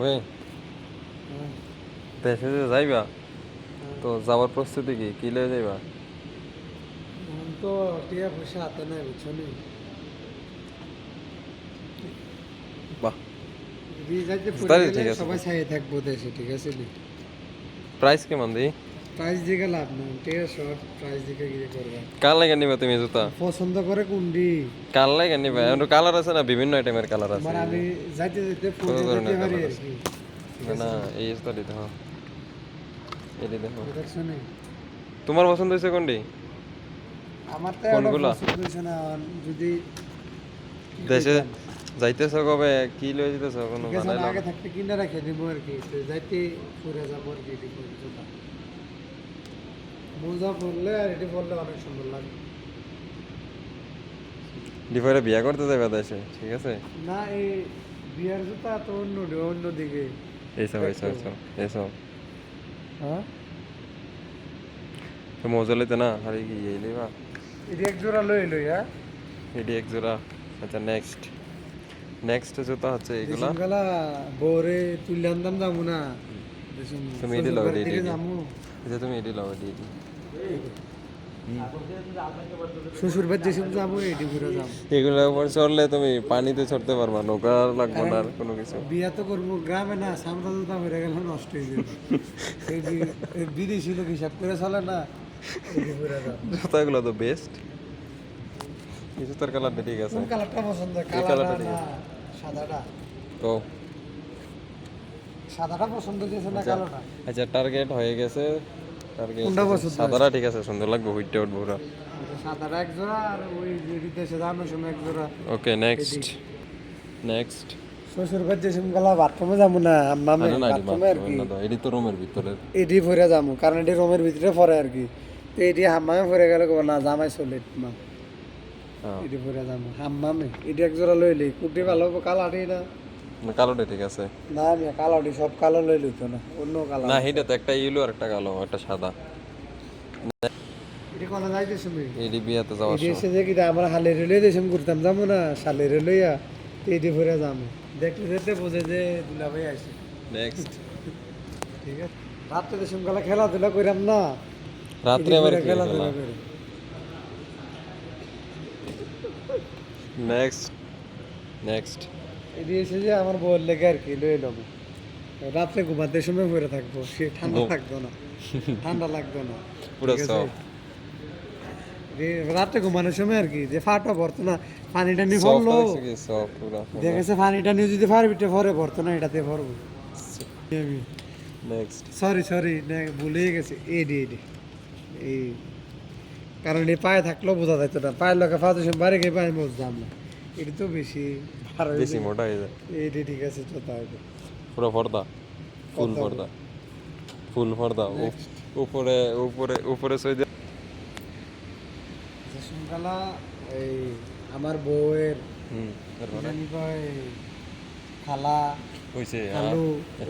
ওই দেশে যে যাইবা তো যাওয়ার প্রস্তুতি কি? কি লয়ে যাইবা? এখন তো টিয়া পয়সা হাতে নাই বুঝছ নি? বাহ। দিয়ে যাইতে পড়ে তাহলে গেলে ঠিক আছে। সবাই ছাইয়ে থাকব দেশে ঠিক আছে নি? প্রাইস কেমন দিই প্রাইস দিকে লাভ নাই ঠিক আছে প্রাইস দিকে গিয়ে করবে। কার লাগে নিবা তুমি জুতা? পছন্দ করে কোনটি কার লাগে নিবা? এখন কালার আছে না বিভিন্ন আইটেমের কালার আছে। মানে আমি যাইতে যাইতে ধরনের যেতে পারি না, এই জুতা দিতে হ্যাঁ এটি দেখো দেখছ তোমার পছন্দ হয়েছে কোনটি? আমার তো পছন্দ হয়েছে না যদি দেশে যাইতেছ কবে? কি লয়ে যেতেছ কোনো ঠিক আগে থাকতে কিনে রাখে দিব আর কি। যাইতে পরে যাব আর কি মোজা পরলে আর এটি পরলে অনেক সুন্দর লাগে। ডিফারে বিয়া করতে যাবে দেশে ঠিক আছে? না এই বিয়ার জুতা তো অন্য অন্য দিকে। এইসব এইসব এইসব এইসব হ্যাঁ? তো মজা লইতে না? আরে কি এই লইবা। এটি এক জোড়া লই লই হ্যাঁ? এটি এক জোড়া। আচ্ছা নেক্সট নেক্সট জুতা হচ্ছে এইগুলা গেলা বরে তুলে আনতাম যাব না। তুমি এটি লাও, এটি, আচ্ছা তুমি এটি লাও এটি শ্বশুর বাড়ি যেসব যাব এটি ঘুরে যাব। এগুলো উপর চড়লে তুমি পানিতে চড়তে পারবা নৌকা লাগবে না আর কোনো কিছু। বিয়া তো করব গ্রামে না সামরা জুতা বেড়ে গেলে নষ্ট হয়ে যাবে। বিদেশি লোক হিসাব করে চলে না জুতাগুলো তো বেস্ট এই জুতার কালারটা ঠিক আছে। কালারটা পছন্দ? কালারটা সাদাটা? তো সাদাটা পছন্দ হয়েছে না কালোটা? আচ্ছা টার্গেট হয়ে গেছে। পছন্দ ঠিক আছে সুন্দর লাগবে হুইটটা উঠবো পুরা সাদাটা এক জোড়া আর ওই যে বিদেশে যাওয়ানোর সময় এক জোড়া ওকে নেক্সট নেক্সট শ্বশুর বাড়ি যেসব গেলা বাথরুমে যাব না এটি বাথরুমে আর কি? না তো রুমের ভিতরে। এটি ভরে যাব কারণ এটি রুমের ভিতরে পরে আর কি। তো এটি হাম্মামে ভরে গেলে কব না জামাই চলে মা। হ্যাঁ এটি ভরে যাব হাম্মামে এটি এক জোড়া লইলি কুটি ভালো হব কালাটি না। না, কালোটা ঠিক আছে। না আমি কালাটি সব কালো লই লইতো না অন্য কালার না এটা তো একটা ইয়েলো আর একটা কালো একটা সাদা। এটি কোনা যাইতে শুনি এটি বিয়াতে যাওয়ার সময়। এসে যে আমরা হালে রেলই দেশম ঘুরতাম যাব না? ভরে দেখলে বোঝে যে দুলাভাই আসে। নেক্সট ঠিক আছে? রাত্রে দেশম গেলা খেলাধুলা কইরাম না। রাত্রে আবার কি খেলাধুলা করি নেক্সট নেক্সট এটি এসে যে আমার বউয়ের লেগে আর কি লয়ে নেব রাত্রে ঘুমাতে সময় পরে থাকব সে ঠান্ডা লাগতো না। ঠান্ডা লাগতো না। পুরো সব এ রাত্রে ঘুমানোর সময় আর কি যে ফাটা ভরতো না পানিটা নিয়ে পুরো দেখেছে পানিটা নিয়ে যদি ফারবিটে ভরে ভরতো না এটাতে ভরবো নেক্সট সরি সরি ভুলে গেছে। এডি এডি এই কারণ এই পায়ে থাকলেও বোঝা যাইতো না। পায়ের লোকে ফাঁদে সময় বাড়ি গিয়ে পায়ে বুঝতাম না এটি তো বেশি বেশি মোটা হয়ে যায় ঠিক আছে তো পুরো পর্দা ফুল পর্দা ফুল পর্দা উপ- উপরে উপরে উপরে সই দিয়ে শুনকালা এই আমার বউয়ের হুম কয় খালা হইছে খালু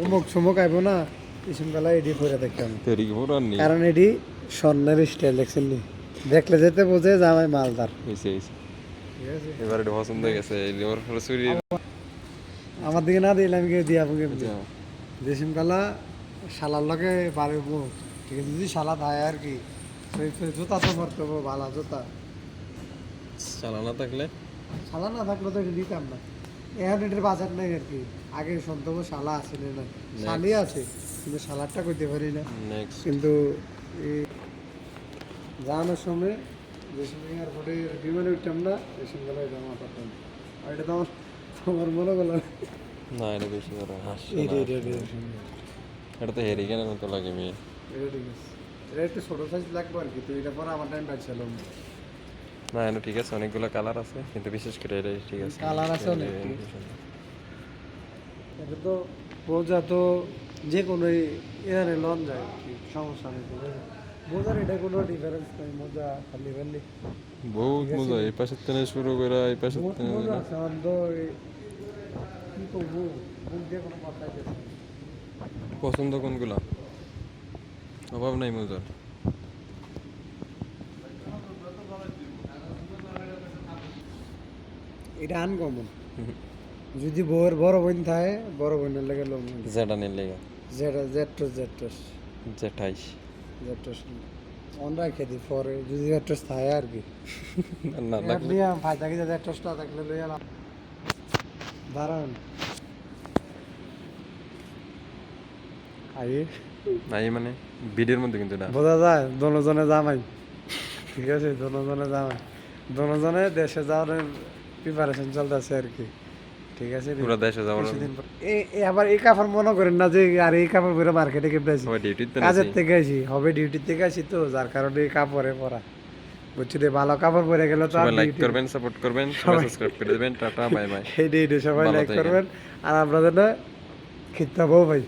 অমুক সমুক আইব না এই শুনকালা এডি করে দেখতাম তেরি পুরো কারণ এডি স্বর্ণের স্টাইল দেখছেন দেখলে যেতে বোঝে যে আমার মালদার। হইছে হইছে। এবারে পছন্দ হয়ে গেছে পুরো চুরি আমার দিকে না দিলে আমি দিয়ে আপনি দেশিম কালা শালার লগে পারব ঠিক আছে যদি শালা থাকে আর কি জুতা তো ভরতে হব ভালো জুতা। চালানা থাকলে? শালা না থাকলে তো দিতাম না। এখন এটার বাজার নাই আর কি। আগে সন্তব শালা আছে না শালি আছে কিন্তু শালারটা করতে পারি না। নেক্সট কিন্তু এই যাওয়ানোর সময় যে সময় এয়ারপোর্টে বিমানে উঠতাম না এই সময় জমা করতাম আর এটা তো আমার আমার মনে করলাম না। এটা বেশি করে এটা তো হেরি কেন মতো লাগে মেয়ে। এটা ঠিক আছে। এটা একটু ছোটো সাইজ লাগবে আর কি তো এটা পরে আমার টাইম পাচ্ছিলাম না এটা ঠিক আছে অনেকগুলো কালার আছে কিন্তু বিশেষ করে এটাই ঠিক আছে। Colour আছে অনেক, এটা তো বোঝা তো যে কোনো এয়ারে লন যায় সমস্যা নেই এটা কোনো ডিফারেন্স নেই মজা খালি খালি। বহুত মজা এই পাশের থেকে শুরু করে এই পাশের মজা আছে আমার তো এই- কি করব মুখ দিয়ে কোনো কথা পছন্দ কোনগুলা? অভাব নাই মজার। এটা আনকমন যদি বউয়ের বড় বোন থাকে বড় বোনের লেগে যেটা নিয়ে। লেগে। জেট্রস জেট্রস জেঠাইশ। জেট্রস অন রাখে দি পরে যদি জেট্রস থাকে আর কি। না না। লিয়া ফায়দা কি জেট্রসটা থাকলে লই এলাম দাঁড়ান। আই নাই মানে? ভিডিওর মধ্যে কিন্তু এটা বোঝা যায় দনোজনে জামাই। ঠিক আছে দনোজনে জামাই। দনোজনে দেশে যাওয়ার প্রিপারেশন চলতেছে আর কি। ঠিক আছে পুরো দেশে যাওয়ার কিছুদিন পর আবার এই কাপড় মনে করেন না যে আর এই কাপড় পুরো মার্কেটে কেমন আছি সবাই ডিউটিতে কাজের থেকে আসি হবে ডিউটি থেকে আসি তো যার কারণে এই কাপড়ে পরা। বুঝছি রে ভালো কাপড় পরে গেলে তো লাইক করবেন সাপোর্ট করবেন সাবস্ক্রাইব করে দেবেন টাটা বাই বাই এই সবাই লাইক করবেন। আর আপনাদের না খিত্তা বউ ভাই